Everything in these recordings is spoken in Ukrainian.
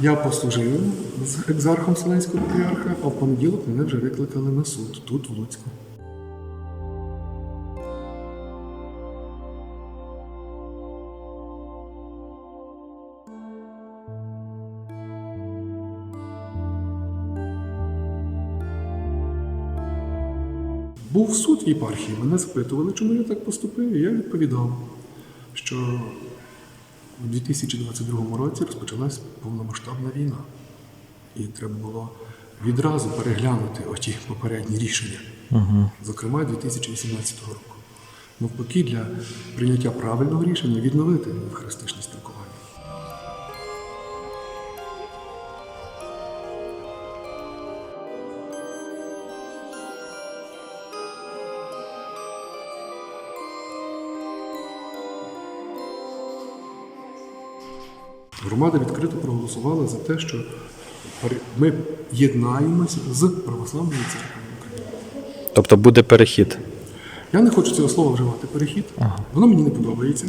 Я послужив з екзархом Вселенського патріарха, а в понеділок мене вже викликали на суд тут, в Луцьку. Був суд в єпархії, мене запитували, чому я так поступив, і я відповідав, що у 2022 році розпочалась повномасштабна війна. І треба було відразу переглянути оті попередні рішення, зокрема 2018 року. Навпаки, для прийняття правильного рішення відновити евхаристичне Громада відкрито проголосувала за те, що ми єднаємося з православною церквою України. Тобто буде перехід. Я не хочу цього слова вживати перехід. Воно мені не подобається.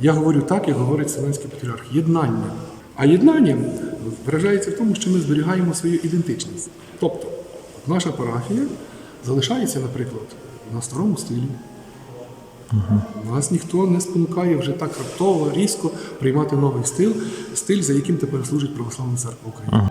Я говорю так, як говорить Вселенський патріарх. Єднання. А єднання виражається в тому, що ми зберігаємо свою ідентичність. Тобто, наша парафія залишається, наприклад, на старому стилі. Нас ніхто не спонукає вже так раптово, різко приймати новий стиль, стиль, за яким тепер служить Православна церква України.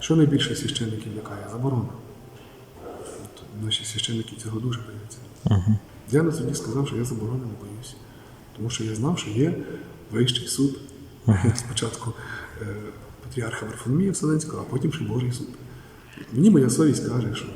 Що найбільше священників лякає? Заборона. Наші священники цього дуже бояться. Я на суді сказав, що я заборони не боюся. Тому що я знав, що є вищий суд. Спочатку е, патріарха Варфоломія Вселенського, а потім ще Божий суд. Мені моя совість каже, що